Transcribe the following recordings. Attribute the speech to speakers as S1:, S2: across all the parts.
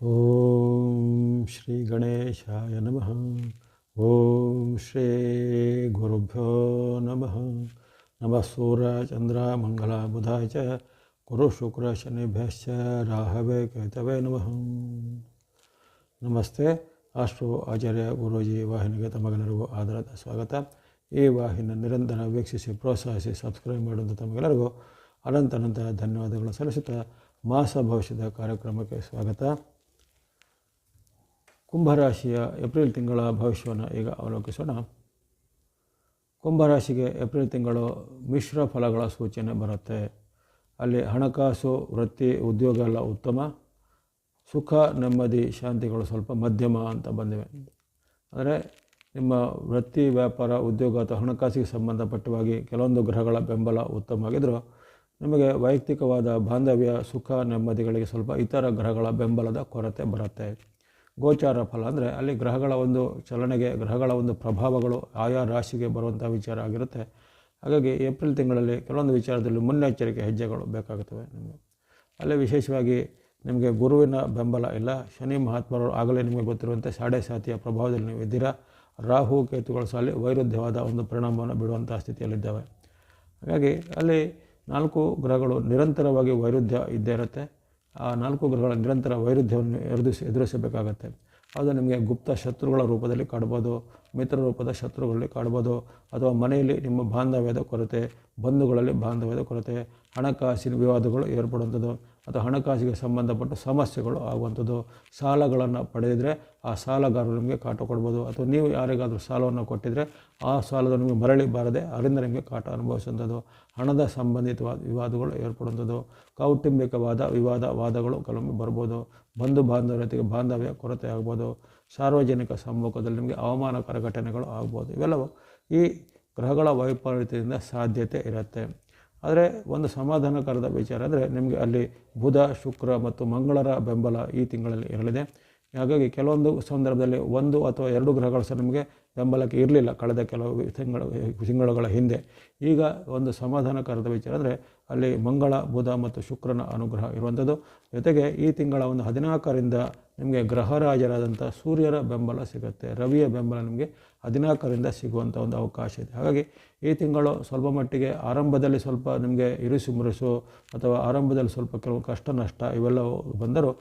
S1: ಓಂ ಶ್ರೀ ಗಣೇಶಾಯ ನಮಃ ಓಂ ಶ್ರೀ ಗುರುಭ್ಯೋ ನಮಃ ನಮಃ ಸೂರ್ಯ ಚಂದ್ರ ಮಂಗಲ ಬುಧಾಯ ಚ ಗುರು ಶುಕ್ರ ಶನಿಭ್ಯಶ್ಚ ರಾಹವೇ ಕೇತವೇ ನಮಃ ನಮಸ್ತೆ ಅಷ್ಟು ಆಚಾರ್ಯ ಗುರೂಜಿ ವಾಹಿನಿಗೆ ತಮಗೆಲ್ಲರಿಗೂ ಆಧಾರದ ಸ್ವಾಗತ ಈ ವಾಹಿನಿ ನಿರಂತರ ವೀಕ್ಷಿಸಿ ಪ್ರೋತ್ಸಾಹಿಸಿ ಸಬ್ಸ್ಕ್ರೈಬ್ ಮಾಡುವಂಥ ತಮಗೆಲ್ಲರಿಗೂ ಅನಂತ ಅನಂತ ಧನ್ಯವಾದಗಳು ಸಲ್ಲಿಸುತ್ತಾ ಮಾಸ ಭವಿಷ್ಯದ ಕಾರ್ಯಕ್ರಮಕ್ಕೆ ಸ್ವಾಗತ ಕುಂಭರಾಶಿಯ ಏಪ್ರಿಲ್ ತಿಂಗಳ ಭವಿಷ್ಯವನ್ನು ಈಗ ಅವಲೋಕಿಸೋಣ. ಕುಂಭರಾಶಿಗೆ ಏಪ್ರಿಲ್ ತಿಂಗಳು ಮಿಶ್ರ ಫಲಗಳ ಸೂಚನೆ ಬರುತ್ತೆ. ಅಲ್ಲಿ ಹಣಕಾಸು, ವೃತ್ತಿ, ಉದ್ಯೋಗ ಎಲ್ಲ ಉತ್ತಮ. ಸುಖ, ನೆಮ್ಮದಿ, ಶಾಂತಿಗಳು ಸ್ವಲ್ಪ ಮಧ್ಯಮ ಅಂತ ಬಂದಿವೆ. ಅಂದರೆ ನಿಮ್ಮ ವೃತ್ತಿ, ವ್ಯಾಪಾರ, ಉದ್ಯೋಗ ಅಥವಾ ಹಣಕಾಸಿಗೆ ಸಂಬಂಧಪಟ್ಟವಾಗಿ ಕೆಲವೊಂದು ಗ್ರಹಗಳ ಬೆಂಬಲ ಉತ್ತಮವಾಗಿದ್ದರೂ ನಿಮಗೆ ವೈಯಕ್ತಿಕವಾದ ಬಾಂಧವ್ಯ, ಸುಖ, ನೆಮ್ಮದಿಗಳಿಗೆ ಸ್ವಲ್ಪ ಇತರ ಗ್ರಹಗಳ ಬೆಂಬಲದ ಕೊರತೆ ಬರುತ್ತೆ. ಗೋಚಾರ ಫಲ. ಅಂದರೆ ಅಲ್ಲಿ ಗ್ರಹಗಳ ಒಂದು ಚಲನೆಗೆ, ಗ್ರಹಗಳ ಒಂದು ಪ್ರಭಾವಗಳು, ಆಯಾ ರಾಶಿಗೆ ಬರುವಂಥ ವಿಚಾರ ಆಗಿರುತ್ತೆ. ಹಾಗಾಗಿ ಏಪ್ರಿಲ್ ತಿಂಗಳಲ್ಲಿ ಕೆಲವೊಂದು ವಿಚಾರದಲ್ಲಿ ಮುನ್ನೆಚ್ಚರಿಕೆ ಹೆಜ್ಜೆಗಳು ಬೇಕಾಗುತ್ತವೆ ನಿಮಗೆ. ಅಲ್ಲೇ ವಿಶೇಷವಾಗಿ ನಿಮಗೆ ಗುರುವಿನ ಬೆಂಬಲ ಇಲ್ಲ. ಶನಿ ಮಹಾತ್ಮರು ಆಗಲೇ ನಿಮಗೆ ಗೊತ್ತಿರುವಂತೆ ಸಾಡೆ ಸಾತಿಯ ಪ್ರಭಾವದಲ್ಲಿ ನೀವು ಇದ್ದೀರಾ? ರಾಹು ಕೇತುಗಳು ಸಾಲಿ ವೈರುಧ್ಯವಾದ ಒಂದು ಪರಿಣಾಮವನ್ನು ಬಿಡುವಂಥ ಸ್ಥಿತಿಯಲ್ಲಿದ್ದಾವೆ. ಹಾಗಾಗಿ ಅಲ್ಲಿ ನಾಲ್ಕು ಗ್ರಹಗಳು ನಿರಂತರವಾಗಿ ವೈರುಧ್ಯ ಇದ್ದೇ ಇರುತ್ತೆ. ಆ ನಾಲ್ಕು ಗ್ರಹಗಳ ನಿರಂತರ ವೈರುಧ್ಯವನ್ನು ಎದುರಿಸಿ ಎದುರಿಸಬೇಕಾಗತ್ತೆ. ಅದು ನಿಮಗೆ ಗುಪ್ತ ಶತ್ರುಗಳ ರೂಪದಲ್ಲಿ ಕಾಡ್ಬೋದು ಮಿತ್ರ ರೂಪದ ಶತ್ರುಗಳಲ್ಲಿ ಕಾಡ್ಬೋದು ಅಥವಾ ಮನೆಯಲ್ಲಿ ನಿಮ್ಮ ಬಾಂಧವ್ಯದ ಕೊರತೆ, ಬಂಧುಗಳಲ್ಲಿ ಬಾಂಧವ್ಯದ ಕೊರತೆ, ಹಣಕಾಸಿನ ವಿವಾದಗಳು ಏರ್ಪಡುವಂಥದ್ದು. ಅಥವಾ ಹಣಕಾಸಿಗೆ ಸಂಬಂಧಪಟ್ಟ ಸಮಸ್ಯೆಗಳು ಆಗುವಂಥದ್ದು ಸಾಲಗಳನ್ನು ಪಡೆದಿದ್ದರೆ ಆ ಸಾಲಗಾರರು ನಿಮಗೆ ಕಾಟ ಕೊಡ್ಬೋದು. ಅಥವಾ ನೀವು ಯಾರಿಗಾದರೂ ಸಾಲವನ್ನು ಕೊಟ್ಟಿದ್ದರೆ ಆ ಸಾಲದ ನಿಮಗೆ ಮರಳಿ ಬಾರದೆ ಅದರಿಂದ ನಿಮಗೆ ಕಾಟ ಅನುಭವಿಸುವಂಥದ್ದು. ಹಣದ ಸಂಬಂಧಿತವಾದ ವಿವಾದಗಳು ಏರ್ಪಡುವಂಥದ್ದು. ಕೌಟುಂಬಿಕವಾದ ವಿವಾದ ವಾದಗಳು ಕೆಲವೊಮ್ಮೆ ಬರ್ಬೋದು. ಬಂಧು ಬಾಂಧವ್ಯತೆಗೆ ಬಾಂಧವ್ಯ ಕೊರತೆ ಆಗ್ಬೋದು. ಸಾರ್ವಜನಿಕ ಸಮ್ಮುಖದಲ್ಲಿ ನಿಮಗೆ ಅವಮಾನಕರ ಘಟನೆಗಳು ಆಗ್ಬೋದು. ಇವೆಲ್ಲವೂ ಈ ಗ್ರಹಗಳ ವೈಪರೀತ್ಯದಿಂದ ಸಾಧ್ಯತೆ ಇರುತ್ತೆ. ಆದರೆ ಒಂದು ಸಮಾಧಾನಕರದ ವಿಚಾರ ಅಂದರೆ ನಿಮಗೆ ಅಲ್ಲಿ ಬುಧ, ಶುಕ್ರ ಮತ್ತು ಮಂಗಳರ ಬೆಂಬಲ ಈ ತಿಂಗಳಲ್ಲಿ ಇರಲಿದೆ. ಹಾಗಾಗಿ ಕೆಲವೊಂದು ಸಂದರ್ಭದಲ್ಲಿ ಒಂದು ಅಥವಾ ಎರಡು ಗ್ರಹಗಳು ಸಹ ನಿಮಗೆ ಬೆಂಬಲಕ್ಕೆ ಇರಲಿಲ್ಲ ಕಳೆದ ಕೆಲವು ತಿಂಗಳು, ತಿಂಗಳುಗಳ ಹಿಂದೆ. ಈಗ ಒಂದು ಸಮಾಧಾನಕರದ ವಿಚಾರ ಅಂದರೆ ಅಲ್ಲಿ ಮಂಗಳ, ಬುಧ ಮತ್ತು ಶುಕ್ರನ ಅನುಗ್ರಹ ಇರುವಂಥದ್ದು. ಜೊತೆಗೆ ಈ ತಿಂಗಳ ಒಂದು ಹದಿನಾಲ್ಕರಿಂದ ನಿಮಗೆ ಗ್ರಹರಾಜರಾದಂಥ ಸೂರ್ಯರ ಬೆಂಬಲ ಸಿಗುತ್ತೆ, ರವಿಯ ಬೆಂಬಲ ನಿಮಗೆ ಹದಿನಾಲ್ಕರಿಂದ ಸಿಗುವಂಥ ಒಂದು ಅವಕಾಶ ಇದೆ. ಹಾಗಾಗಿ ಈ ತಿಂಗಳು ಸ್ವಲ್ಪ ಮಟ್ಟಿಗೆ ಆರಂಭದಲ್ಲಿ ಸ್ವಲ್ಪ ನಿಮಗೆ ಇರಿಸು ಮುರಿಸು ಅಥವಾ ಆರಂಭದಲ್ಲಿ ಸ್ವಲ್ಪ ಕೆಲವು ಕಷ್ಟ ನಷ್ಟ ಇವೆಲ್ಲವೂ ಬಂದರೂ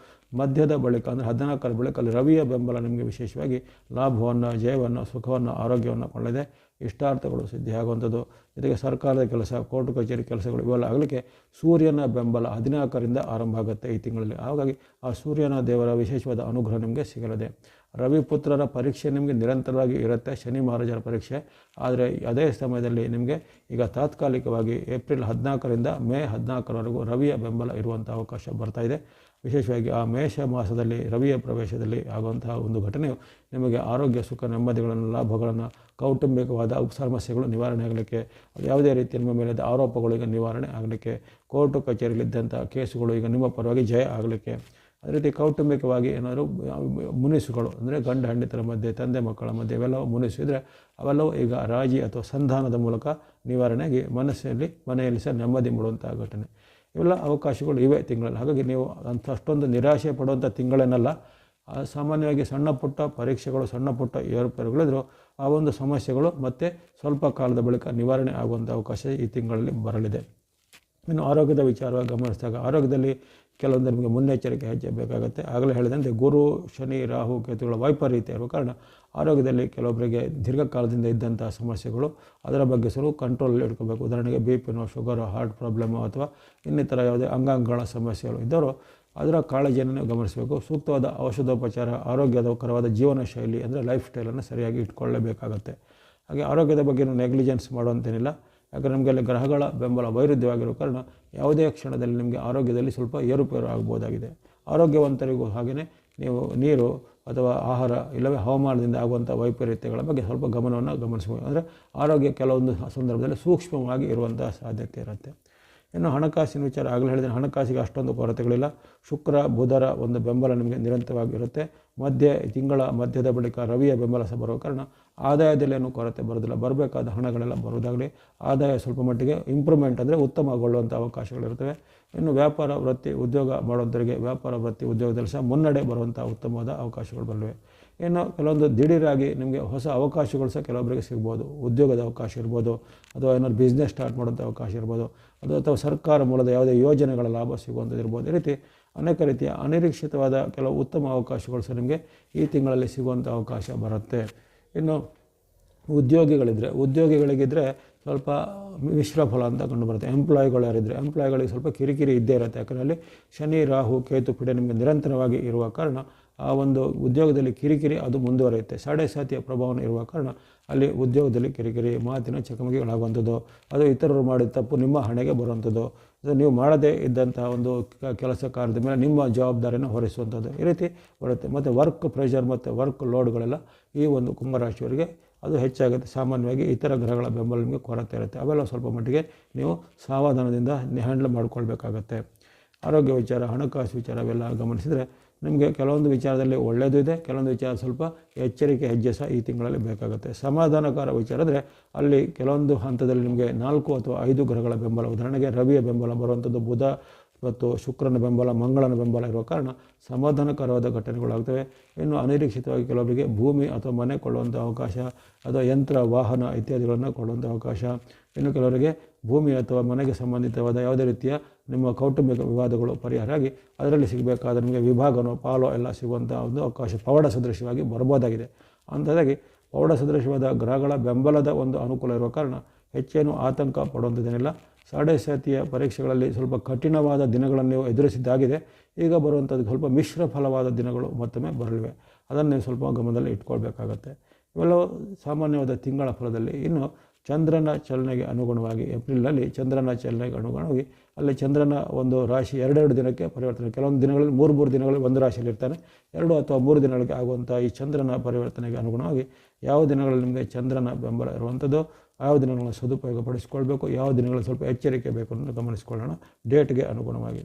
S1: ಮಧ್ಯದ ಬಳಿಕ ಅಂದರೆ ಹದಿನಾಲ್ಕರ ಬಳಿಕ ಅಲ್ಲಿ ರವಿಯ ಬೆಂಬಲ ನಿಮಗೆ ವಿಶೇಷವಾಗಿ ಲಾಭವನ್ನು, ಜಯವನ್ನು, ಸುಖವನ್ನು, ಆರೋಗ್ಯವನ್ನು ಕೊಳ್ಳಿದೆ ಇಷ್ಟಾರ್ಥಗಳು ಸಿದ್ಧಿಯಾಗುವಂಥದ್ದು ಜೊತೆಗೆ ಸರ್ಕಾರದ ಕೆಲಸ, ಕೋರ್ಟ್ ಕಚೇರಿ ಕೆಲಸಗಳು ಇವೆಲ್ಲ ಆಗಲಿಕ್ಕೆ ಸೂರ್ಯನ ಬೆಂಬಲ ಹದಿನಾಲ್ಕರಿಂದ ಆರಂಭ ಆಗುತ್ತೆ ಈ ತಿಂಗಳಲ್ಲಿ. ಹಾಗಾಗಿ ಆ ಸೂರ್ಯನ ದೇವರ ವಿಶೇಷವಾದ ಅನುಗ್ರಹ ನಿಮಗೆ ಸಿಗಲಿದೆ. ರವಿಪುತ್ರರ ಪರೀಕ್ಷೆ ನಿಮಗೆ ನಿರಂತರವಾಗಿ ಇರುತ್ತೆ. ಶನಿ ಮಹಾರಾಜರ ಪರೀಕ್ಷೆ. ಆದರೆ ಅದೇ ಸಮಯದಲ್ಲಿ ನಿಮಗೆ ಈಗ ತಾತ್ಕಾಲಿಕವಾಗಿ ಏಪ್ರಿಲ್ ಹದಿನಾಲ್ಕರಿಂದ ಮೇ ಹದಿನಾಲ್ಕರವರೆಗೂ ರವಿಯ ಬೆಂಬಲ ಇರುವಂಥ ಅವಕಾಶ ಬರ್ತಾ ಇದೆ. ವಿಶೇಷವಾಗಿ ಆ ಮೇಷ ಮಾಸದಲ್ಲಿ ರವಿಯ ಪ್ರವೇಶದಲ್ಲಿ ಆಗುವಂತಹ ಒಂದು ಘಟನೆಯು ನಿಮಗೆ ಆರೋಗ್ಯ, ಸುಖ, ನೆಮ್ಮದಿಗಳನ್ನು, ಲಾಭಗಳನ್ನು, ಕೌಟುಂಬಿಕವಾದ ಸಮಸ್ಯೆಗಳು ನಿವಾರಣೆ ಆಗಲಿಕ್ಕೆ ಯಾವುದೇ ರೀತಿಯ ನಿಮ್ಮ ಮೇಲೆ ಆರೋಪಗಳು ಈಗ ನಿವಾರಣೆ ಆಗಲಿಕ್ಕೆ, ಕೋರ್ಟು ಕಚೇರಿಯಲ್ಲಿದ್ದಂಥ ಕೇಸುಗಳು ಈಗ ನಿಮ್ಮ ಪರವಾಗಿ ಜಯ ಆಗಲಿಕ್ಕೆ, ಅದೇ ರೀತಿ ಕೌಟುಂಬಿಕವಾಗಿ ಏನಾದರೂ ಮುನಿಸುಗಳು, ಅಂದರೆ ಗಂಡ ಹೆಂಡತಿರ ಮಧ್ಯೆ, ತಂದೆ ಮಕ್ಕಳ ಮಧ್ಯೆ ಇವೆಲ್ಲವೂ ಮುನಿಸಿದರೆ ಅವೆಲ್ಲವೂ ಈಗ ರಾಜಿ ಅಥವಾ ಸಂಧಾನದ ಮೂಲಕ ನಿವಾರಣೆಯಾಗಿ ಮನಸ್ಸಿನಲ್ಲಿ ಮನೆಯಲ್ಲಿ ಸಹ ನೆಮ್ಮದಿ ಮೂಡುವಂಥ ಘಟನೆ. ಇವೆಲ್ಲ ಅವಕಾಶಗಳು ಇವೆ ತಿಂಗಳಲ್ಲಿ. ಹಾಗಾಗಿ ನೀವು ಅಂಥ ಅಷ್ಟೊಂದು ನಿರಾಶೆ ಪಡುವಂಥ ತಿಂಗಳೇನಲ್ಲ. ಸಾಮಾನ್ಯವಾಗಿ ಸಣ್ಣ ಪುಟ್ಟ ಪರೀಕ್ಷೆಗಳು, ಸಣ್ಣ ಪುಟ್ಟ ಏರುಪೇರುಗಳಿದ್ರು ಆ ಒಂದು ಸಮಸ್ಯೆಗಳು ಮತ್ತು ಸ್ವಲ್ಪ ಕಾಲದ ಬಳಿಕ ನಿವಾರಣೆ ಆಗುವಂಥ ಅವಕಾಶ ಈ ತಿಂಗಳಲ್ಲಿ ಬರಲಿದೆ. ಇನ್ನು ಆರೋಗ್ಯದ ವಿಚಾರವಾಗಿ ಗಮನಿಸಿದಾಗ ಆರೋಗ್ಯದಲ್ಲಿ ಕೆಲವೊಂದು ನಿಮಗೆ ಮುನ್ನೆಚ್ಚರಿಕೆ ಹೆಚ್ಚಬೇಕಾಗುತ್ತೆ ಆಗಲೇ ಹೇಳಿದಂತೆ ಗುರು, ಶನಿ, ರಾಹು, ಕೇತುಗಳ, ವೈಪರೀತ್ಯ ಇರುವ ಕಾರಣ ಆರೋಗ್ಯದಲ್ಲಿ ಕೆಲವೊಬ್ಬರಿಗೆ ದೀರ್ಘಕಾಲದಿಂದ ಇದ್ದಂಥ ಸಮಸ್ಯೆಗಳು, ಅದರ ಬಗ್ಗೆ ಸ್ವಲ್ಪ ಕಂಟ್ರೋಲ್ ಇಟ್ಕೋಬೇಕು. ಉದಾಹರಣೆಗೆ ಬಿ ಪಿನೋ ಶುಗರು ಹಾರ್ಟ್ ಪ್ರಾಬ್ಲಮ್ಮು ಅಥವಾ ಇನ್ನಿತರ ಯಾವುದೇ ಅಂಗಾಂಗಗಳ ಸಮಸ್ಯೆಗಳು ಇದ್ದರೂ ಅದರ ಕಾಳಜಿಯನ್ನು ಗಮನಿಸಬೇಕು. ಸೂಕ್ತವಾದ ಔಷಧೋಪಚಾರ ಆರೋಗ್ಯಕರವಾದ ಜೀವನ ಶೈಲಿ ಅಂದರೆ ಲೈಫ್ ಸ್ಟೈಲನ್ನು ಸರಿಯಾಗಿ ಇಟ್ಕೊಳ್ಳಬೇಕಾಗತ್ತೆ. ಹಾಗೆ ಆರೋಗ್ಯದ ಬಗ್ಗೆ ನೆಗ್ಲಿಜೆನ್ಸ್ ಮಾಡುವಂತೇನಿಲ್ಲ. ಯಾಕಂದರೆ ನಮಗೆ ಅಲ್ಲಿ ಗ್ರಹಗಳ ಬೆಂಬಲ ವೈರುಧ್ಯವಾಗಿರೋ ಕಾರಣ ಯಾವುದೇ ಕ್ಷಣದಲ್ಲಿ ನಿಮಗೆ ಆರೋಗ್ಯದಲ್ಲಿ ಸ್ವಲ್ಪ ಏರುಪೇರು ಆಗ್ಬೋದಾಗಿದೆ. ಆರೋಗ್ಯವಂತರಿಗೂ ಹಾಗೆಯೇ ನೀವು ನೀರು ಅಥವಾ ಆಹಾರ ಇಲ್ಲವೇ ಹವಾಮಾನದಿಂದ ಆಗುವಂಥ ವೈಪರೀತ್ಯಗಳ ಬಗ್ಗೆ ಸ್ವಲ್ಪ ಗಮನವನ್ನು ಗಮನಿಸಬೇಕು ಅಂದರೆ ಆರೋಗ್ಯ ಕೆಲವೊಂದು ಸಂದರ್ಭದಲ್ಲಿ ಸೂಕ್ಷ್ಮವಾಗಿ ಇರುವಂಥ ಸಾಧ್ಯತೆ ಇರುತ್ತೆ. ಇನ್ನು ಹಣಕಾಸಿನ ವಿಚಾರ ಆಗಲೇ ಹೇಳಿದರೆ ಹಣಕಾಸಿಗೆ ಅಷ್ಟೊಂದು ಕೊರತೆಗಳಿಲ್ಲ. ಶುಕ್ರ, ಬುಧರ ಒಂದು ಬೆಂಬಲ ನಿಮಗೆ ನಿರಂತರವಾಗಿರುತ್ತೆ. ಮಧ್ಯೆ, ತಿಂಗಳ ಮಧ್ಯದ ಬಳಿಕ ರವಿಯ ಬೆಂಬಲ ಸಹ ಬರುವ ಕಾರಣ ಆದಾಯದಲ್ಲಿ ಏನೂ ಕೊರತೆ ಬರೋದಿಲ್ಲ ಬರಬೇಕಾದ ಹಣಗಳೆಲ್ಲ ಬರೋದಾಗಲಿ ಆದಾಯ ಸ್ವಲ್ಪ ಮಟ್ಟಿಗೆ ಇಂಪ್ರೂವ್ಮೆಂಟ್ ಅಂದರೆ ಉತ್ತಮಗೊಳ್ಳುವಂಥ ಅವಕಾಶಗಳಿರ್ತವೆ ಇನ್ನು ವ್ಯಾಪಾರ ವೃತ್ತಿ ಉದ್ಯೋಗ ಮಾಡೋದರಿಗೆ ವ್ಯಾಪಾರ ವೃತ್ತಿ ಉದ್ಯೋಗದಲ್ಲಿ ಸಹ ಮುನ್ನಡೆ ಬರುವಂಥ ಉತ್ತಮವಾದ ಅವಕಾಶಗಳು ಬರಲಿವೆ. ಇನ್ನು ಕೆಲವೊಂದು ದಿಢೀರಾಗಿ ನಿಮಗೆ ಹೊಸ ಅವಕಾಶಗಳು ಸಹ ಕೆಲವೊಬ್ಬರಿಗೆ ಸಿಗ್ಬೋದು, ಉದ್ಯೋಗದ ಅವಕಾಶ ಇರ್ಬೋದು, ಅಥವಾ ಏನಾದ್ರು ಬಿಸ್ನೆಸ್ ಸ್ಟಾರ್ಟ್ ಮಾಡೋಂಥ ಅವಕಾಶ ಇರ್ಬೋದು, ಅದು ಅಥವಾ ಸರ್ಕಾರ ಮೂಲದ ಯಾವುದೇ ಯೋಜನೆಗಳ ಲಾಭ ಸಿಗುವಂಥದ್ದು ಇರ್ಬೋದು. ಈ ರೀತಿ ಅನೇಕ ರೀತಿಯ ಅನಿರೀಕ್ಷಿತವಾದ ಕೆಲವು ಉತ್ತಮ ಅವಕಾಶಗಳು ಸಹ ನಿಮಗೆ ಈ ತಿಂಗಳಲ್ಲಿ ಸಿಗುವಂಥ ಅವಕಾಶ ಬರುತ್ತೆ. ಇನ್ನು ಉದ್ಯೋಗಿಗಳಿದ್ದರೆ ಉದ್ಯೋಗಿಗಳಿಗಿದ್ದರೆ ಸ್ವಲ್ಪ ಮಿಶ್ರ ಫಲ ಅಂತ ಕಂಡು ಬರುತ್ತೆ. ಎಂಪ್ಲಾಯಿಗಳು ಯಾರಿದ್ದರೆ ಎಂಪ್ಲಾಯಿಗಳಿಗೆ ಸ್ವಲ್ಪ ಕಿರಿಕಿರಿ ಇದ್ದೇ ಇರುತ್ತೆ. ಯಾಕಂದರೆ ಅಲ್ಲಿ ಶನಿ, ರಾಹು, ಕೇತು, ಪಿಡೆ ನಿಮಗೆ ನಿರಂತರವಾಗಿ ಇರುವ ಕಾರಣ ಆ ಒಂದು ಉದ್ಯೋಗದಲ್ಲಿ ಕಿರಿಕಿರಿ ಅದು ಮುಂದುವರಿಯುತ್ತೆ. ಸಾಡೆ ಸಾತಿಯ ಪ್ರಭಾವನ ಇರುವ ಕಾರಣ ಅಲ್ಲಿ ಉದ್ಯೋಗದಲ್ಲಿ ಕಿರಿಕಿರಿ ಮಾತಿನ ಚಕಮಕಿಗಳಾಗುವಂಥದ್ದು, ಅದು ಇತರರು ಮಾಡಿದ ತಪ್ಪು ನಿಮ್ಮ ಹಣೆಗೆ ಬರುವಂಥದ್ದು, ಅದು ನೀವು ಮಾಡದೇ ಇದ್ದಂಥ ಒಂದು ಕೆಲಸ ಕಾರ್ಯದ ಮೇಲೆ ನಿಮ್ಮ ಜವಾಬ್ದಾರಿಯನ್ನು ಹೊರಿಸುವಂಥದ್ದು ಈ ರೀತಿ ಬರುತ್ತೆ. ಮತ್ತು ವರ್ಕ್ ಪ್ರೆಷರ್ ಮತ್ತು ವರ್ಕ್ ಲೋಡ್ಗಳೆಲ್ಲ ಈ ಒಂದು ಕುಂಭರಾಶಿಯವರಿಗೆ ಅದು ಹೆಚ್ಚಾಗುತ್ತೆ. ಸಾಮಾನ್ಯವಾಗಿ ಇತರ ಗ್ರಹಗಳ ಬೆಂಬಲ ನಿಮಗೆ ಕೊರತೆ ಇರುತ್ತೆ. ಅವೆಲ್ಲ ಸ್ವಲ್ಪ ಮಟ್ಟಿಗೆ ನೀವು ಸಾವಧಾನದಿಂದ ಹ್ಯಾಂಡಲ್ ಮಾಡ್ಕೊಳ್ಬೇಕಾಗತ್ತೆ. ಆರೋಗ್ಯ ವಿಚಾರ, ಹಣಕಾಸು ವಿಚಾರವೆಲ್ಲ ಗಮನಿಸಿದರೆ ನಿಮಗೆ ಕೆಲವೊಂದು ವಿಚಾರದಲ್ಲಿ ಒಳ್ಳೆಯದು ಇದೆ, ಕೆಲವೊಂದು ವಿಚಾರ ಸ್ವಲ್ಪ ಎಚ್ಚರಿಕೆ ಹೆಜ್ಜೆ ಸಹ ಈ ತಿಂಗಳಲ್ಲಿ ಬೇಕಾಗುತ್ತೆ. ಸಮಾಧಾನಕಾರ ವಿಚಾರ ಅಂದರೆ ಅಲ್ಲಿ ಕೆಲವೊಂದು ಹಂತದಲ್ಲಿ ನಿಮಗೆ ನಾಲ್ಕು ಅಥವಾ ಐದು ಗ್ರಹಗಳ ಬೆಂಬಲ, ಉದಾಹರಣೆಗೆ ರವಿಯ ಬೆಂಬಲ ಬರುವಂಥದ್ದು, ಬುಧ ಮತ್ತು ಶುಕ್ರನ ಬೆಂಬಲ, ಮಂಗಳನ ಬೆಂಬಲ ಇರುವ ಕಾರಣ ಸಮಾಧಾನಕರವಾದ ಘಟನೆಗಳಾಗ್ತವೆ. ಇನ್ನು ಅನಿರೀಕ್ಷಿತವಾಗಿ ಕೆಲವರಿಗೆ ಭೂಮಿ ಅಥವಾ ಮನೆ ಕೊಳ್ಳುವಂಥ ಅವಕಾಶ ಅಥವಾ ಯಂತ್ರ, ವಾಹನ ಇತ್ಯಾದಿಗಳನ್ನು ಕೊಳ್ಳುವಂಥ ಅವಕಾಶ. ಇನ್ನು ಕೆಲವರಿಗೆ ಭೂಮಿ ಅಥವಾ ಮನೆಗೆ ಸಂಬಂಧಿತವಾದ ಯಾವುದೇ ರೀತಿಯ ನಿಮ್ಮ ಕೌಟುಂಬಿಕ ವಿವಾದಗಳು ಪರಿಹಾರ ಆಗಿ ಅದರಲ್ಲಿ ಸಿಗಬೇಕಾದ ನಿಮಗೆ ವಿಭಾಗನೋ ಪಾಲೋ ಎಲ್ಲ ಸಿಗುವಂಥ ಒಂದು ಅವಕಾಶ ಪವಾಡ ಸದೃಶವಾಗಿ ಬರಬಹುದಾಗಿದೆ. ಅಂಥದ್ದಾಗಿ ಪೌಡ ಸದೃಶವಾದ ಗ್ರಹಗಳ ಬೆಂಬಲದ ಒಂದು ಅನುಕೂಲ ಇರುವ ಕಾರಣ ಹೆಚ್ಚೇನು ಆತಂಕ ಪಡುವಂಥದ್ದೇನಿಲ್ಲ. ಸಾಡೆ ಸಾತಿಯ ಪರೀಕ್ಷೆಗಳಲ್ಲಿ ಸ್ವಲ್ಪ ಕಠಿಣವಾದ ದಿನಗಳನ್ನು ನೀವು ಎದುರಿಸಿದ್ದಾಗಿದೆ. ಈಗ ಬರುವಂಥದ್ದು ಸ್ವಲ್ಪ ಮಿಶ್ರ ಫಲವಾದ ದಿನಗಳು ಮತ್ತೊಮ್ಮೆ ಬರಲಿವೆ. ಅದನ್ನು ಸ್ವಲ್ಪ ಗಮನದಲ್ಲಿ ಇಟ್ಕೊಳ್ಬೇಕಾಗತ್ತೆ. ಇವೆಲ್ಲವೂ ಸಾಮಾನ್ಯವಾದ ತಿಂಗಳ ಫಲದಲ್ಲಿ ಇನ್ನು ಚಂದ್ರನ ಚಲನೆಗೆ ಅನುಗುಣವಾಗಿ ಏಪ್ರಿಲ್ನಲ್ಲಿ ಚಂದ್ರನ ಚಲನೆಗೆ ಅನುಗುಣವಾಗಿ ಅಲ್ಲಿ ಚಂದ್ರನ ಒಂದು ರಾಶಿ ಎರಡೆರಡು ದಿನಕ್ಕೆ ಪರಿವರ್ತನೆ. ಕೆಲವೊಂದು ದಿನಗಳಲ್ಲಿ ಮೂರು ಮೂರು ದಿನಗಳಲ್ಲಿ ಒಂದು ರಾಶಿಯಲ್ಲಿ ಇರ್ತಾನೆ. ಎರಡು ಅಥವಾ ಮೂರು ದಿನಗಳಿಗೆ ಆಗುವಂಥ ಈ ಚಂದ್ರನ ಪರಿವರ್ತನೆಗೆ ಅನುಗುಣವಾಗಿ ಯಾವ ದಿನಗಳಲ್ಲಿ ನಿಮಗೆ ಚಂದ್ರನ ಬೆಂಬಲ ಇರುವಂಥದ್ದು ಯಾವ ದಿನಗಳನ್ನು ಸದುಪಯೋಗ ಪಡಿಸಿಕೊಳ್ಬೇಕು ಯಾವ ದಿನಗಳಲ್ಲಿ ಸ್ವಲ್ಪ ಎಚ್ಚರಿಕೆ ಬೇಕು ಅಂತ ಗಮನಿಸಿಕೊಳ್ಳೋಣ. ಡೇಟ್ಗೆ ಅನುಗುಣವಾಗಿ.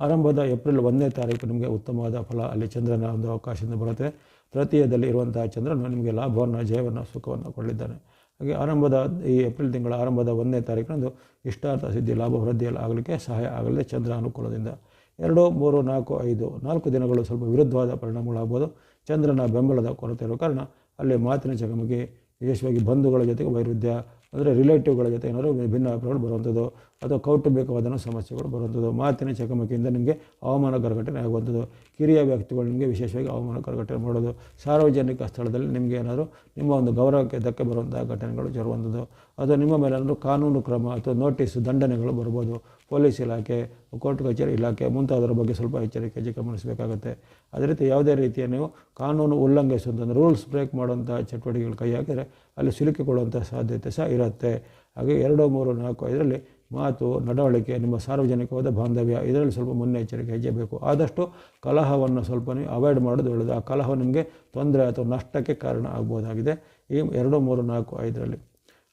S1: ಆರಂಭದ ಏಪ್ರಿಲ್ ಒಂದನೇ ತಾರೀಕು ನಿಮಗೆ ಉತ್ತಮವಾದ ಫಲ ಅಲ್ಲಿ ಚಂದ್ರನ ಒಂದು ಅವಕಾಶದಿಂದ ಬರುತ್ತೆ. ತೃತೀಯದಲ್ಲಿ ಇರುವಂತಹ ಚಂದ್ರನು ನಿಮಗೆ ಲಾಭವನ್ನು, ಜಯವನ್ನು, ಸುಖವನ್ನು ಕೊಡಲಿದ್ದಾನೆ. ಹಾಗೆ ಆರಂಭದ ಈ ಏಪ್ರಿಲ್ ತಿಂಗಳ ಆರಂಭದ ಒಂದನೇ ತಾರೀಕಿನಂದು ಇಷ್ಟಾರ್ಥ ಸಿದ್ಧಿ, ಲಾಭ ವೃದ್ಧಿಯಲ್ಲಿ ಆಗಲಿಕ್ಕೆ ಸಹಾಯ ಆಗಲಿದೆ ಚಂದ್ರ ಅನುಕೂಲದಿಂದ. ಎರಡು, ಮೂರು, ನಾಲ್ಕು, ಐದು, ನಾಲ್ಕು ದಿನಗಳು ಸ್ವಲ್ಪ ವಿರುದ್ಧವಾದ ಪರಿಣಾಮಗಳಾಗ್ಬೋದು ಚಂದ್ರನ ಬೆಂಬಲದ ಕೊರತೆ ಇರೋ ಕಾರಣ ಅಲ್ಲಿ ಮಾತಿನ ಚಕಮಕಿ, ವಿಶೇಷವಾಗಿ ಬಂಧುಗಳ ಜೊತೆಗೆ ವೈರುಧ್ಯ, ಅಂದರೆ ರಿಲೇಟಿವ್ಗಳ ಜೊತೆ ಏನಾದರೂ ವಿಭಿನ್ನ ಅಭಿಪ್ರಾಯಗಳು ಬರುವಂಥದ್ದು. ಅಥವಾ ಕೌಟುಂಬಿಕವಾದ ಸಮಸ್ಯೆಗಳು ಬರುವಂಥದ್ದು. ಮಾತಿನ ಚಕಮಕಿಯಿಂದ ನಿಮಗೆ ಹವಾಮಾನ ಘಟನೆ ಆಗುವಂಥದ್ದು. ಕಿರಿಯ ವ್ಯಕ್ತಿಗಳು ನಿಮಗೆ ವಿಶೇಷವಾಗಿ ಹವಾಮಾನ ಘಟನೆ ಮಾಡೋದು. ಸಾರ್ವಜನಿಕ ಸ್ಥಳದಲ್ಲಿ ನಿಮಗೆ ಏನಾದರೂ ನಿಮ್ಮ ಒಂದು ಗೌರವಕ್ಕೆ ಧಕ್ಕೆ ಬರುವಂಥ ಘಟನೆಗಳು ಜರುವಂಥದ್ದು ಅಥವಾ ನಿಮ್ಮ ಮೇಲೆ ಏನಾದರೂ ಕಾನೂನು ಕ್ರಮ ಅಥವಾ ನೋಟಿಸ್ ದಂಡನೆಗಳು ಬರ್ಬೋದು. ಪೊಲೀಸ್ ಇಲಾಖೆ, ಕೋರ್ಟ್ ಕಚೇರಿ ಇಲಾಖೆ ಮುಂತಾದರ ಬಗ್ಗೆ ಸ್ವಲ್ಪ ಎಚ್ಚರಿಕೆ ಗಮನಿಸಬೇಕಾಗುತ್ತೆ. ಅದೇ ರೀತಿ ಯಾವುದೇ ರೀತಿಯ ನೀವು ಕಾನೂನು ಉಲ್ಲಂಘಿಸುವಂಥ ರೂಲ್ಸ್ ಬ್ರೇಕ್ ಮಾಡುವಂಥ ಚಟುವಟಿಕೆಗಳು ಕೈ ಹಾಕಿದರೆ ಅಲ್ಲಿ ಸಿಲುಕಿಕೊಳ್ಳುವಂಥ ಸಾಧ್ಯತೆ ಸಹ ಇರುತ್ತೆ. ಹಾಗೆ ಎರಡು, ಮೂರು, ನಾಲ್ಕು, ಐದರಲ್ಲಿ ಮಾತು, ನಡವಳಿಕೆ, ನಿಮ್ಮ ಸಾರ್ವಜನಿಕವಾದ ಬಾಂಧವ್ಯ, ಇದರಲ್ಲಿ ಸ್ವಲ್ಪ ಮುನ್ನೆಚ್ಚರಿಕೆ ಹೆಜ್ಜೆ ಬೇಕು ಆದಷ್ಟು ಕಲಹವನ್ನು ಸ್ವಲ್ಪ ನೀವು ಅವಾಯ್ಡ್ ಮಾಡೋದು ಒಳ್ಳೆಯದು ಆ ಕಲಹ ನಿಮಗೆ ತೊಂದರೆ ಅಥವಾ ನಷ್ಟಕ್ಕೆ ಕಾರಣ ಆಗ್ಬೋದಾಗಿದೆ. ಈ ಎರಡು, ಮೂರು, ನಾಲ್ಕು, ಐದರಲ್ಲಿ.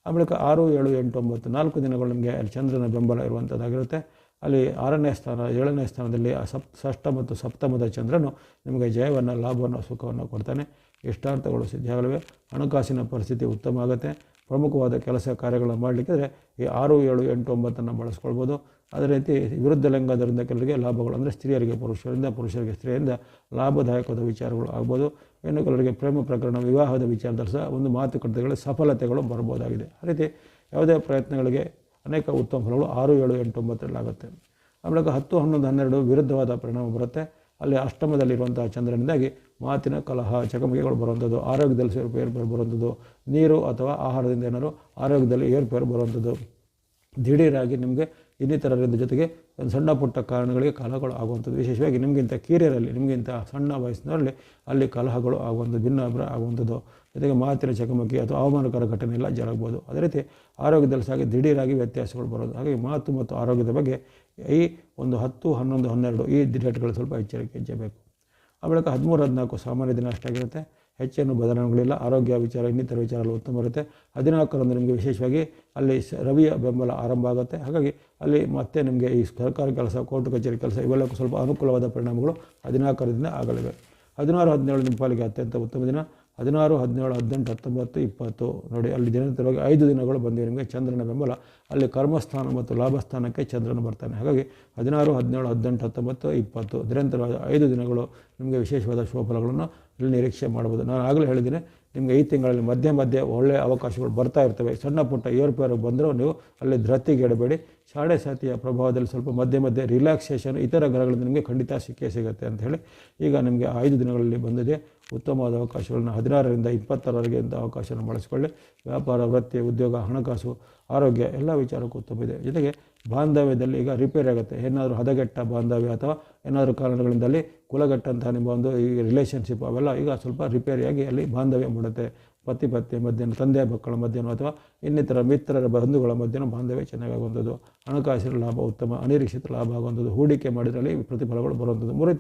S1: ಆಮೇಲೆ ಆರು, ಏಳು, ಎಂಟು, ಒಂಬತ್ತು, ನಾಲ್ಕು ದಿನಗಳು ನಿಮಗೆ ಅಲ್ಲಿ ಚಂದ್ರನ ಬೆಂಬಲ ಇರುವಂಥದ್ದಾಗಿರುತ್ತೆ ಅಲ್ಲಿ ಆರನೇ ಸ್ಥಾನ, ಏಳನೇ ಸ್ಥಾನದಲ್ಲಿ ಆ ಸಪ್, ಷಷ್ಠ ಮತ್ತು ಸಪ್ತಮದ ಚಂದ್ರನು ನಿಮಗೆ ಜಯವನ್ನು, ಲಾಭವನ್ನು, ಸುಖವನ್ನು ಕೊಡ್ತಾನೆ. ಇಷ್ಟಾರ್ಥಗಳು ಸಿದ್ಧಿಯಾಗಲಿವೆ ಹಣಕಾಸಿನ ಪರಿಸ್ಥಿತಿ ಉತ್ತಮ ಆಗುತ್ತೆ. ಪ್ರಮುಖವಾದ ಕೆಲಸ ಕಾರ್ಯಗಳನ್ನು ಮಾಡಲಿಕ್ಕಿದ್ರೆ ಈ ಆರು, ಏಳು, ಎಂಟು, ಒಂಬತ್ತನ್ನು ಬಳಸ್ಕೊಳ್ಬೋದು. ಅದೇ ರೀತಿ ವಿರುದ್ಧ ಲಿಂಗದರಿಂದ ಕೆಲವರಿಗೆ ಲಾಭಗಳು ಅಂದರೆ ಸ್ತ್ರೀಯರಿಗೆ, ಪುರುಷರಿಂದ, ಪುರುಷರಿಗೆ ಸ್ತ್ರೀಯರಿಂದ ಲಾಭದಾಯಕವಾದ ವಿಚಾರಗಳು ಆಗ್ಬೋದು. ಇನ್ನು ಕೆಲವರಿಗೆ ಪ್ರೇಮ ಪ್ರಕರಣ, ವಿವಾಹದ ವಿಚಾರದಲ್ಲಿ ಸಹ ಒಂದು ಮಾತುಕತೆಗಳ ಸಫಲತೆಗಳು ಬರ್ಬೋದಾಗಿದೆ. ಅದೇ ರೀತಿ ಯಾವುದೇ ಪ್ರಯತ್ನಗಳಿಗೆ ಅನೇಕ ಉತ್ತಮ ಫಲಗಳು ಆರು, ಏಳು, ಎಂಟು, ಒಂಬತ್ತರಲ್ಲಿ ಆಗುತ್ತೆ. ಆಮೇಲೆ ಹತ್ತು, ಹನ್ನೊಂದು, ಹನ್ನೆರಡು ವಿರುದ್ಧವಾದ ಪರಿಣಾಮ ಬರುತ್ತೆ. ಅಲ್ಲಿ ಅಷ್ಟಮದಲ್ಲಿರುವಂತಹ ಚಂದ್ರನಿಂದಾಗಿ ಮಾತಿನ ಕಲಹ, ಚಕಮಕಿಗಳು ಬರುವಂಥದ್ದು, ಆರೋಗ್ಯದಲ್ಲಿ ಸ್ವಲ್ಪ ಏರ್ಪೇರು ಬರುವಂಥದ್ದು, ನೀರು ಅಥವಾ ಆಹಾರದಿಂದ ಏನಾದ್ರು ಆರೋಗ್ಯದಲ್ಲಿ ಏರ್ಪೇರು ಬರುವಂಥದ್ದು. ದಿಢೀರಾಗಿ ನಿಮಗೆ ಇನ್ನಿತರರಿಂದ ಜೊತೆಗೆ ಒಂದು ಸಣ್ಣ ಪುಟ್ಟ ಕಾರಣಗಳಿಗೆ ಕಲಹಗಳು ಆಗುವಂಥದ್ದು. ವಿಶೇಷವಾಗಿ ನಿಮಗಿಂತ ಕಿರಿಯರಲ್ಲಿ, ನಿಮಗಿಂತ ಸಣ್ಣ ವಯಸ್ಸಿನಲ್ಲಿ ಅಲ್ಲಿ ಕಲಹಗಳು ಆಗುವಂಥದ್ದು, ಭಿನ್ನಾಭಿಪ್ರಾಯ ಆಗುವಂಥದ್ದು. ಜೊತೆಗೆ ಮಾತಿನ ಚಕಮಕಿ ಅಥವಾ ಅವಮಾನಕರ ಘಟನೆ ಎಲ್ಲ ಜರಗ್ಬೋದು ಅದೇ ರೀತಿ ಆರೋಗ್ಯದಲ್ಲಿ ಸಹ ದಿಢೀರಾಗಿ ವ್ಯತ್ಯಾಸಗಳು ಬರೋದು ಹಾಗೆ ಮಾತು ಮತ್ತು ಆರೋಗ್ಯದ ಬಗ್ಗೆ ಈ ಒಂದು ಹತ್ತು, ಹನ್ನೊಂದು, ಹನ್ನೆರಡು ಈ ಡೇಟ್ಗಳು ಸ್ವಲ್ಪ ಎಚ್ಚರಿಕೆ ಹೆಜ್ಜೆಬೇಕು ಆ ಬಳಿಕ ಹದಿಮೂರು, ಹದಿನಾಲ್ಕು ಸಾಮಾನ್ಯ ದಿನ ಅಷ್ಟಾಗಿರುತ್ತೆ ಹೆಚ್ಚೇನು ಬದಲಾವಣೆಗಳಿಲ್ಲ. ಆರೋಗ್ಯ ವಿಚಾರ, ಇನ್ನಿತರ ವಿಚಾರಗಳು ಉತ್ತಮ ಇರುತ್ತೆ. ಹದಿನಾಲ್ಕರಂದು ನಿಮಗೆ ವಿಶೇಷವಾಗಿ ಅಲ್ಲಿ ರವಿಯ ಬೆಂಬಲ ಆರಂಭ ಆಗುತ್ತೆ. ಹಾಗಾಗಿ ಅಲ್ಲಿ ಮತ್ತೆ ನಿಮಗೆ ಈ ಸರ್ಕಾರಿ ಕೆಲಸ, ಕೋರ್ಟ್ ಕಚೇರಿ ಕೆಲಸ ಇವೆಲ್ಲಕ್ಕೂ ಸ್ವಲ್ಪ ಅನುಕೂಲವಾದ ಪರಿಣಾಮಗಳು ಹದಿನಾಲ್ಕರಿಂದ ಆಗಲಿವೆ. ಹದಿನಾರು, ಹದಿನೇಳು ನಿಮ್ಮ ಪಾಲಿಗೆ ಅತ್ಯಂತ ಉತ್ತಮ ದಿನ. ಹದಿನಾರು, ಹದಿನೇಳು, ಹದಿನೆಂಟು, ಹತ್ತೊಂಬತ್ತು, ಇಪ್ಪತ್ತು. ನೋಡಿ, ಅಲ್ಲಿ ದಿನನಿತ್ಯವಾಗಿ ಐದು ದಿನಗಳು ಬಂದಿವೆ ನಿಮಗೆ ಚಂದ್ರನ ಬೆಂಬಲ. ಅಲ್ಲಿ ಕರ್ಮಸ್ಥಾನ ಮತ್ತು ಲಾಭಸ್ಥಾನಕ್ಕೆ ಚಂದ್ರನ ಬರ್ತಾನೆ. ಹಾಗಾಗಿ ಹದಿನಾರು, ಹದಿನೇಳು, ಹದಿನೆಂಟು, ಹತ್ತೊಂಬತ್ತು, ಇಪ್ಪತ್ತು. ದಿನಂತರ ಐದು ದಿನಗಳು ನಿಮಗೆ ವಿಶೇಷವಾದ ಶುಭಫಲಗಳನ್ನು ಇಲ್ಲಿ ನಿರೀಕ್ಷೆ ಮಾಡ್ಬೋದು. ನಾನು ಆಗಲೇ ಹೇಳಿದ್ದೀನಿ ನಿಮಗೆ ಈ ತಿಂಗಳಲ್ಲಿ ಮಧ್ಯೆ ಮಧ್ಯೆ ಒಳ್ಳೆಯ ಅವಕಾಶಗಳು ಬರ್ತಾ ಇರ್ತವೆ. ಸಣ್ಣ ಪುಟ್ಟ ಏರುಪೇರು ಬಂದರೂ ನೀವು ಅಲ್ಲಿ ಧೃತಿಗೆಡಬೇಡಿ ಸಾಡೆ ಸಾತಿಯ ಪ್ರಭಾವದಲ್ಲಿ ಸ್ವಲ್ಪ ಮಧ್ಯೆ ಮಧ್ಯೆ ರಿಲ್ಯಾಕ್ಸೇಷನ್ ಇತರ ಗ್ರಹಗಳಿಂದ ನಿಮಗೆ ಖಂಡಿತ ಸಿಕ್ಕೇ ಸಿಗುತ್ತೆ ಅಂತ ಹೇಳಿ ಈಗ ನಿಮಗೆ ಐದು ದಿನಗಳಲ್ಲಿ ಬಂದಿದೆ. ಉತ್ತಮವಾದ ಅವಕಾಶಗಳನ್ನು ಹದಿನಾರರಿಂದ ಇಪ್ಪತ್ತರವರೆಗೆ ಅಂತ ಅವಕಾಶವನ್ನು ಬಳಸಿಕೊಳ್ಳಿ. ವ್ಯಾಪಾರ, ವೃತ್ತಿ, ಉದ್ಯೋಗ, ಹಣಕಾಸು, ಆರೋಗ್ಯ ಎಲ್ಲ ವಿಚಾರಕ್ಕೂ ಉತ್ತಮ ಇದೆ. ಜೊತೆಗೆ ಬಾಂಧವ್ಯದಲ್ಲಿ ಈಗ ರಿಪೇರ್ ಆಗುತ್ತೆ. ಏನಾದರೂ ಹದಗೆಟ್ಟ ಬಾಂಧವ್ಯ ಅಥವಾ ಏನಾದರೂ ಕಾರಣಗಳಿಂದಲ್ಲಿ ಕುಲಗಟ್ಟಂತಹ ನಿಮ್ಮ ಒಂದು ಈ ರಿಲೇಷನ್ಶಿಪ್ ಅವೆಲ್ಲ ಈಗ ಸ್ವಲ್ಪ ರಿಪೇರಿಯಾಗಿ ಅಲ್ಲಿ ಬಾಂಧವ್ಯ ಮೂಡುತ್ತೆ. ಪತಿ ಪತ್ನಿ ಮಧ್ಯಾಹ್ನ ತಂದೆ ಮಕ್ಕಳ ಮಧ್ಯನೋ ಅಥವಾ ಇನ್ನಿತರ ಮಿತ್ರರ ಬಂಧುಗಳ ಮಧ್ಯನೋ ಬಾಂಧವ್ಯ ಚೆನ್ನಾಗಾಗುವಂಥದ್ದು ಹಣಕಾಸಿನ ಲಾಭ ಉತ್ತಮ, ಅನಿರೀಕ್ಷಿತ ಲಾಭ ಆಗುವಂಥದ್ದು. ಹೂಡಿಕೆ ಮಾಡಿದ್ರಲ್ಲಿ ಪ್ರತಿಫಲಗಳು ಬರುವಂಥದ್ದು. ಮೂರು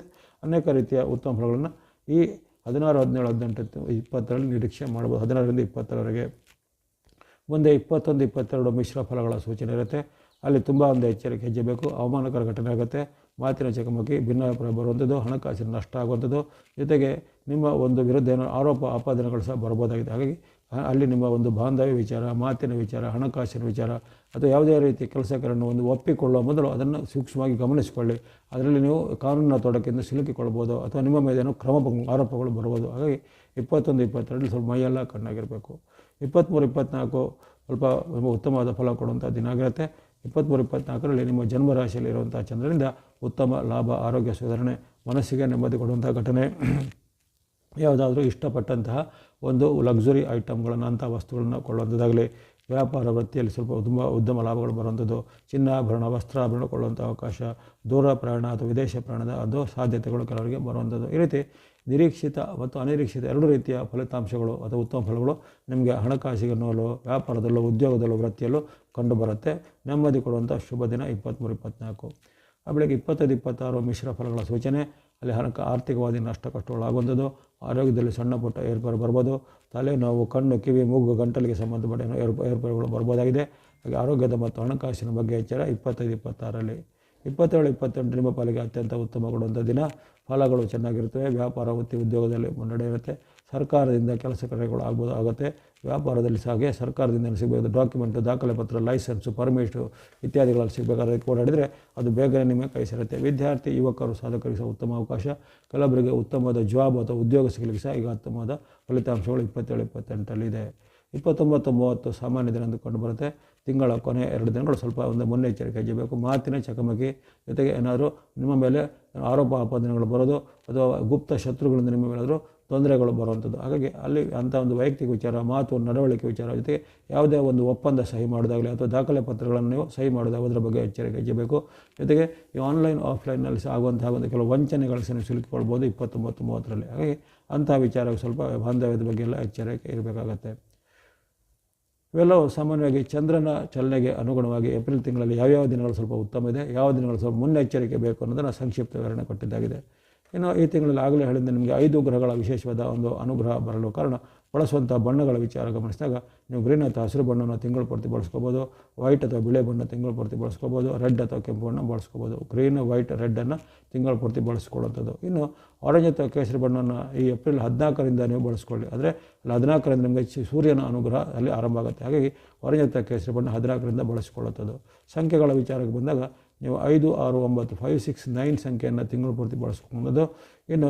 S1: ಅನೇಕ ರೀತಿಯ ಉತ್ತಮ ಫಲಗಳನ್ನು ಈ ಹದಿನಾರು, ಹದಿನೇಳು, ಹದಿನೆಂಟು, ಇಪ್ಪತ್ತರಲ್ಲಿ ನಿರೀಕ್ಷೆ ಮಾಡ್ಬೋದು. ಹದಿನಾರರಿಂದ ಇಪ್ಪತ್ತರವರೆಗೆ. ಮುಂದೆ ಇಪ್ಪತ್ತೊಂದು, ಇಪ್ಪತ್ತೆರಡು ಮಿಶ್ರ ಫಲಗಳ ಸೂಚನೆ ಇರುತ್ತೆ. ಅಲ್ಲಿ ತುಂಬ ಒಂದು ಎಚ್ಚರಿಕೆ ಹೆಜ್ಜೆ ಬೇಕು ಅವಮಾನಕರ ಘಟನೆ ಆಗುತ್ತೆ. ಮಾತಿನ ಚಕಮಕಿ, ಭಿನ್ನಾಭಿಪ್ರಾಯ ಬರುವಂಥದ್ದು, ಹಣಕಾಸಿನ ನಷ್ಟ ಆಗುವಂಥದ್ದು. ಜೊತೆಗೆ ನಿಮ್ಮ ಒಂದು ವಿರುದ್ಧ ಏನೋ ಆರೋಪ, ಆಪಾದನೆಗಳು ಸಹ ಬರ್ಬೋದಾಗಿದೆ ಹಾಗಾಗಿ ಅಲ್ಲಿ ನಿಮ್ಮ ಒಂದು ಬಾಂಧವ್ಯ ವಿಚಾರ, ಮಾತಿನ ವಿಚಾರ, ಹಣಕಾಸಿನ ವಿಚಾರ ಅಥವಾ ಯಾವುದೇ ರೀತಿ ಕೆಲಸಗಳನ್ನು ಒಂದು ಒಪ್ಪಿಕೊಳ್ಳುವ ಮೊದಲು ಅದನ್ನು ಸೂಕ್ಷ್ಮವಾಗಿ ಗಮನಿಸಿಕೊಳ್ಳಿ. ಅದರಲ್ಲಿ ನೀವು ಕಾನೂನಿನ ತೊಡಕಿಂದ ಸಿಲುಕಿಕೊಳ್ಬೋದು ಅಥವಾ ನಿಮ್ಮ ಮೇಲೆ ಏನೋ ಕ್ರಮ ಆರೋಪಗಳು ಬರ್ಬೋದು ಹಾಗಾಗಿ ಇಪ್ಪತ್ತೊಂದು ಇಪ್ಪತ್ತೆರಡರಲ್ಲಿ ಸ್ವಲ್ಪ ಮೈಯೆಲ್ಲ ಕಣ್ಣಾಗಿರಬೇಕು. ಇಪ್ಪತ್ತ್ಮೂರು, ಇಪ್ಪತ್ತ್ನಾಲ್ಕು ಸ್ವಲ್ಪ ಉತ್ತಮವಾದ ಫಲ ಕೊಡುವಂಥ ದಿನ ಆಗಿರುತ್ತೆ. ಇಪ್ಪತ್ತ್ಮೂರು ಇಪ್ಪತ್ತ್ನಾಲ್ಕರಲ್ಲಿ ನಿಮ್ಮ ಜನ್ಮರಾಶಿಯಲ್ಲಿ ಇರುವಂಥ ಚಂದ್ರನಿಂದ ಉತ್ತಮ ಲಾಭ, ಆರೋಗ್ಯ ಸುಧಾರಣೆ, ಮನಸ್ಸಿಗೆ ನೆಮ್ಮದಿ ಕೊಡುವಂಥ ಘಟನೆ. ಯಾವುದಾದ್ರೂ ಇಷ್ಟಪಟ್ಟಂತಹ ಒಂದು ಲಕ್ಸುರಿ ಐಟಮ್ಗಳನ್ನು ಅಂಥ ವಸ್ತುಗಳನ್ನು ಕೊಳ್ಳುವಂಥದ್ದಾಗಲಿ ವ್ಯಾಪಾರ ವೃತ್ತಿಯಲ್ಲಿ ಸ್ವಲ್ಪ ತುಂಬ ಉತ್ತಮ ಲಾಭಗಳು ಬರುವಂಥದ್ದು ಚಿನ್ನಾಭರಣ, ವಸ್ತ್ರಾಭರಣ ಕೊಳ್ಳುವಂಥ ಅವಕಾಶ ದೂರ ಪ್ರಯಾಣ ಅಥವಾ ವಿದೇಶ ಪ್ರಯಾಣದ ಅದು ಸಾಧ್ಯತೆಗಳು ಕೆಲವರಿಗೆ ಬರುವಂಥದ್ದು ಈ ರೀತಿ ನಿರೀಕ್ಷಿತ ಮತ್ತು ಅನಿರೀಕ್ಷಿತ ಎರಡು ರೀತಿಯ ಫಲಿತಾಂಶಗಳು ಅಥವಾ ಉತ್ತಮ ಫಲಗಳು ನಿಮಗೆ ಹಣಕಾಸಿನಲ್ಲೂ ವ್ಯಾಪಾರದಲ್ಲೂ, ಉದ್ಯೋಗದಲ್ಲೂ, ವೃತ್ತಿಯಲ್ಲೂ ಕಂಡುಬರುತ್ತೆ. ನೆಮ್ಮದಿ ಕೊಡುವಂಥ ಶುಭ ದಿನ ಇಪ್ಪತ್ತ್ಮೂರು ಇಪ್ಪತ್ತ್ನಾಲ್ಕು ಆ ಬೆಳಗ್ಗೆ ಇಪ್ಪತ್ತೈದು, ಇಪ್ಪತ್ತಾರು ಮಿಶ್ರ ಫಲಗಳ ಸೂಚನೆ. ಅಲ್ಲಿ ಹಣಕ ಆರ್ಥಿಕವಾದಿ ನಷ್ಟ ಕಷ್ಟಗಳಾಗುವಂಥದ್ದು. ಆರೋಗ್ಯದಲ್ಲಿ ಸಣ್ಣ ಪುಟ್ಟ ಏರ್ಪೇರು ಬರ್ಬೋದು. ತಲೆನೋವು, ಕಣ್ಣು, ಕಿವಿ, ಮೂಗು, ಗಂಟಲಿಗೆ ಸಂಬಂಧಪಟ್ಟ ಏರ್ಪ, ಏರ್ಪೇರುಗಳು ಬರ್ಬೋದಾಗಿದೆ. ಹಾಗೆ ಆರೋಗ್ಯದ ಮತ್ತು ಹಣಕಾಸಿನ ಬಗ್ಗೆ ಎಚ್ಚರ ಇಪ್ಪತ್ತೈದು, ಇಪ್ಪತ್ತಾರರಲ್ಲಿ. ಇಪ್ಪತ್ತೇಳು, ಇಪ್ಪತ್ತೆಂಟು ನಿಮ್ಮ ಪಾಲಿಗೆ ಅತ್ಯಂತ ಉತ್ತಮ ದಿನ. ಫಲಗಳು ಚೆನ್ನಾಗಿರುತ್ತವೆ. ವ್ಯಾಪಾರ, ವೃತ್ತಿ ಉದ್ಯೋಗದಲ್ಲಿ ಮುನ್ನಡೆ ಇರುತ್ತೆ. ಸರ್ಕಾರದಿಂದ ಕೆಲಸ ಕಾರ್ಯಗಳು ಆಗ್ಬೋದು, ಆಗುತ್ತೆ. ವ್ಯಾಪಾರದಲ್ಲಿ ಸಾಗೆ, ಸರ್ಕಾರದಿಂದ ಸಿಗಬೇಕು ಡಾಕ್ಯುಮೆಂಟ್ ದಾಖಲೆ ಪತ್ರ ಲೈಸೆನ್ಸು ಪರ್ಮಿಷು ಇತ್ಯಾದಿಗಳಲ್ಲಿ ಸಿಗಬೇಕಾದ್ರೆ ಓಡಾಡಿದರೆ ಅದು ಬೇಗನೆ ನಿಮಗೆ ಕೈ ಸೇರುತ್ತೆ ವಿದ್ಯಾರ್ಥಿ, ಯುವಕರು ಸಾಧಕರಿಗೆ ಸಹ ಉತ್ತಮ ಅವಕಾಶ. ಕೆಲವರಿಗೆ ಉತ್ತಮವಾದ ಜಾಬ್ ಅಥವಾ ಉದ್ಯೋಗ ಸಿಗಲಿಕ್ಕೆ ಸಹ ಈಗ ಉತ್ತಮವಾದ ಫಲಿತಾಂಶಗಳು ಇಪ್ಪತ್ತೇಳು, ಇಪ್ಪತ್ತೆಂಟಲ್ಲಿದೆ. ಇಪ್ಪತ್ತೊಂಬತ್ತು, ಮೂವತ್ತು ಸಾಮಾನ್ಯ ದಿನ ಅಂದುಕೊಂಡು ಕಂಡುಬರುತ್ತೆ ತಿಂಗಳ ಕೊನೆ ಎರಡು ದಿನಗಳು ಸ್ವಲ್ಪ ಒಂದು ಮುನ್ನೆಚ್ಚರಿಕೆ ಹೆಜ್ಜೆಬೇಕು ಮಾತಿನ ಚಕಮಕಿ ಜೊತೆಗೆ ಏನಾದರೂ ನಿಮ್ಮ ಮೇಲೆ ಆರೋಪ ಆಪಾದನೆಗಳು ಬರೋದು ಅಥವಾ ಗುಪ್ತ ಶತ್ರುಗಳಿಂದ ನಿಮ್ಮ ಮೇಲಾದರೂ ತೊಂದರೆಗಳು ಬರುವಂಥದ್ದು. ಹಾಗಾಗಿ ಅಲ್ಲಿ ಅಂಥ ಒಂದು ವೈಯಕ್ತಿಕ ವಿಚಾರ, ಮಾತು, ನಡವಳಿಕೆ ವಿಚಾರ ಜೊತೆಗೆ ಯಾವುದೇ ಒಂದು ಒಪ್ಪಂದ ಸಹಿ ಮಾಡೋದಾಗಲಿ ಅಥವಾ ದಾಖಲೆ ಪತ್ರಗಳನ್ನು ನೀವು ಸಹಿ ಮಾಡೋದಾಗ ಅದರ ಬಗ್ಗೆ ಎಚ್ಚರಿಕೆ ಹೆಚ್ಚಬೇಕು ಜೊತೆಗೆ ಈ ಆನ್ಲೈನ್, ಆಫ್ಲೈನ್ನಲ್ಲಿ ಸಹ ಆಗುವಂತಹ ಒಂದು ಕೆಲವು ವಂಚನೆಗಳು ಸಹ ನೀವು ಸಿಲುಕಿಕೊಳ್ಬೋದು ಇಪ್ಪತ್ತೊಂಬತ್ತು, ಮೂವತ್ತರಲ್ಲಿ. ಹಾಗಾಗಿ ಅಂಥ ವಿಚಾರ ಸ್ವಲ್ಪ ಬಾಂಧವ್ಯದ ಬಗ್ಗೆ ಎಲ್ಲ ಎಚ್ಚರಿಕೆ ಇರಬೇಕಾಗತ್ತೆ. ಇವೆಲ್ಲವೂ ಸಾಮಾನ್ಯವಾಗಿ ಚಂದ್ರನ ಚಲನೆಗೆ ಅನುಗುಣವಾಗಿ ಏಪ್ರಿಲ್ ತಿಂಗಳಲ್ಲಿ ಯಾವ್ಯಾವ ದಿನಗಳು ಸ್ವಲ್ಪ ಉತ್ತಮ ಇದೆ, ಯಾವ ದಿನಗಳು ಸ್ವಲ್ಪ ಮುನ್ನೆಚ್ಚರಿಕೆ ಬೇಕು ಅನ್ನೋದನ್ನು ಸಂಕ್ಷಿಪ್ತ ವಿವರಣೆ ಕೊಟ್ಟಿದ್ದಾಗಿದೆ. ಇನ್ನು ಈ ತಿಂಗಳಲ್ಲಿ ಆಗಲೇ ಹೇಳಿದ ನಿಮಗೆ ಐದು ಗ್ರಹಗಳ ವಿಶೇಷವಾದ ಒಂದು ಅನುಗ್ರಹ ಬರಲು ಕಾರಣ ಬಳಸುವಂಥ ಬಣ್ಣಗಳ ವಿಚಾರ ಗಮನಿಸಿದಾಗ ನೀವು ಗ್ರೀನ್ ಅಥವಾ ಹಸಿರು ಬಣ್ಣವನ್ನು ತಿಂಗಳು ಪೂರ್ತಿ ಬಳಸ್ಕೋಬೋದು, ವೈಟ್ ಅಥವಾ ಬಿಳೆ ಬಣ್ಣ ತಿಂಗಳು ಪೂರ್ತಿ ಬಳಸ್ಕೋಬೋದು, ರೆಡ್ ಅಥವಾ ಕೆಂಪು ಬಣ್ಣ ಬಳಸ್ಕೋಬೋದು. ಗ್ರೀನ್, ವೈಟ್ ರೆಡ್ಡನ್ನು ತಿಂಗಳು ಪೂರ್ತಿ ಬಳಸ್ಕೊಳ್ಳುವಂಥದ್ದು. ಇನ್ನು ಆರೆಂಜ್ ಅಥವಾ ಕೇಸರಿ ಬಣ್ಣವನ್ನು ಈ ಏಪ್ರಿಲ್ ಹದಿನಾಲ್ಕರಿಂದ ನೀವು ಬಳಸ್ಕೊಳ್ಳಿ. ಅಂದರೆ ಅಲ್ಲಿ ಹದಿನಾಲ್ಕರಿಂದ ನಿಮಗೆ ಸೂರ್ಯನ ಅನುಗ್ರಹ ಅಲ್ಲಿ ಆರಂಭ ಆಗುತ್ತೆ. ಹಾಗಾಗಿ ಆರೆಂಜ್ ಅಥವಾ ಕೇಸರಿ ಬಣ್ಣ ಹದಿನಾಲ್ಕರಿಂದ ಬಳಸ್ಕೊಳ್ಳೋಂಥದ್ದು ಸಂಖ್ಯೆಗಳ ವಿಚಾರಕ್ಕೆ ಬಂದಾಗ ನೀವು ಐದು, ಆರು, ಒಂಬತ್ತು ಫೈವ್ ಸಿಕ್ಸ್ ನೈನ್ ಸಂಖ್ಯೆಯನ್ನು ತಿಂಗಳು ಪೂರ್ತಿ ಬಳಸ್ಕೊಳ್ಳೋದು ಇನ್ನು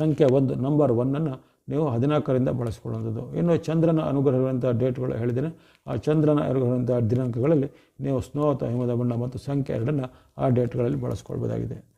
S1: ಸಂಖ್ಯೆ ಒಂದು ನಂಬರ್ ಒನ್ನನ್ನು ನೀವು ಹದಿನಾಲ್ಕರಿಂದ ಬಳಸ್ಕೊಳ್ಳುವಂಥದ್ದು. ಇನ್ನು ಚಂದ್ರನ ಅನುಗ್ರಹವಿರುವಂಥ ಡೇಟ್ಗಳು ಹೇಳಿದ್ದೇನೆ. ಆ ಚಂದ್ರನ ಅನುಗ್ರಹವಿರುವಂಥ ದಿನಾಂಕಗಳಲ್ಲಿ ನೀವು ಸ್ನೋ ಅಥವಾ ಹಿಮದ ಬಣ್ಣ ಮತ್ತು ಸಂಖ್ಯೆ ಎರಡನ್ನು ಆ ಡೇಟ್ಗಳಲ್ಲಿ ಬಳಸ್ಕೊಳ್ಬೋದಾಗಿದೆ.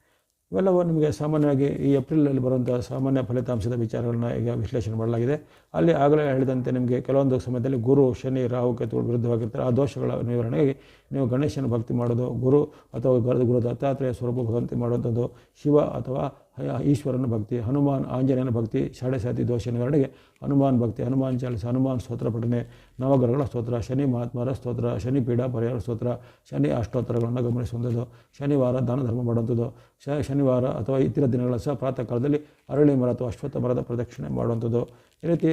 S1: ಇವೆಲ್ಲವೂ ನಿಮಗೆ ಸಾಮಾನ್ಯವಾಗಿ ಈ ಏಪ್ರಿಲಲ್ಲಿ ಬರುವಂಥ ಸಾಮಾನ್ಯ ಫಲಿತಾಂಶದ ವಿಚಾರಗಳನ್ನ ಈಗ ವಿಶ್ಲೇಷಣೆ ಮಾಡಲಾಗಿದೆ. ಅಲ್ಲಿ ಆಗಲೇ ಹೇಳಿದಂತೆ ನಿಮಗೆ ಕೆಲವೊಂದು ಸಮಯದಲ್ಲಿ ಗುರು, ಶನಿ, ರಾಹು, ಕೇತುಗಳು ವಿರುದ್ಧವಾಗಿರ್ತಾರೆ. ಆ ದೋಷಗಳ ನಿವಾರಣೆಗೆ ನೀವು ಗಣೇಶನ ಭಕ್ತಿ ಮಾಡೋದು ಗುರು ಅಥವಾ ಗರು- ಗುರು ದತ್ತಾತ್ರೇಯ ಸ್ವರೂಪ ಭಕ್ತಿ ಮಾಡುವಂಥದ್ದು ಶಿವ ಅಥವಾ ಈಶ್ವರನ ಭಕ್ತಿ, ಹನುಮಾನ್ ಆಂಜನೇಯನ ಭಕ್ತಿ ಸಾಡೆ ಸಾತಿ ದೋಷ ನಿವಾರಣೆಗೆ ಹನುಮಾನ್ ಭಕ್ತಿ, ಹನುಮಾನ್ ಚಾಲಿಸ, ಹನುಮಾನ್ ಸ್ತೋತ್ರ ಪಠನೆ, ನವಗ್ರಹಗಳ ಸ್ತೋತ್ರ, ಶನಿ ಮಹಾತ್ಮರ ಸ್ತೋತ್ರ, ಶನಿ ಪೀಠ ಪರಿಹಾರ ಸ್ತೋತ್ರ, ಶನಿ ಅಷ್ಟೋತ್ತರಗಳನ್ನು ಗಮನಿಸುವಂಥದ್ದು ಶನಿವಾರ ದಾನ ಧರ್ಮ ಮಾಡುವಂಥದ್ದು, ಶ ಶನಿವಾರ ಅಥವಾ ಇತರ ದಿನಗಳ ಸಹ ಪ್ರಾತಃ ಕಾಲದಲ್ಲಿ ಅರಳಿ ಮರ ಅಥವಾ ಅಶ್ವತ್ಥ ಮರದ ಪ್ರದಕ್ಷಿಣೆ ಮಾಡುವಂಥದ್ದು. ಈ ರೀತಿ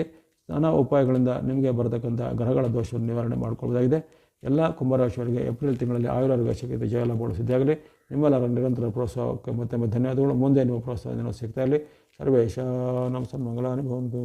S1: ನಾನಾ ಉಪಾಯಗಳಿಂದ ನಿಮಗೆ ಬರತಕ್ಕಂಥ ಗ್ರಹಗಳ ದೋಷವನ್ನು ನಿವಾರಣೆ ಮಾಡಿಕೊಳ್ಳುವುದಾಗಿದೆ ಎಲ್ಲ ಕುಂಭರಾಶಿಯವರಿಗೆ ಏಪ್ರಿಲ್ ತಿಂಗಳಲ್ಲಿ ಆಯುರ್ವೇದ ಶಕ್ತಿ ಜಯಲಾಭಗಳು ಸಿದ್ಧಾಗಲಿ ನಿಮ್ಮೆಲ್ಲರ ನಿರಂತರ ಪ್ರೋತ್ಸಾಹಕ್ಕೆ ಮತ್ತೆ ಧನ್ಯವಾದಗಳು ಮುಂದೆ ನಿಮ್ಮ ಪ್ರೋತ್ಸಾಹದಿಂದ ಸಿಗ್ತಾ ಇರಲಿ. ಮಂಗಳ ಭವಂತು.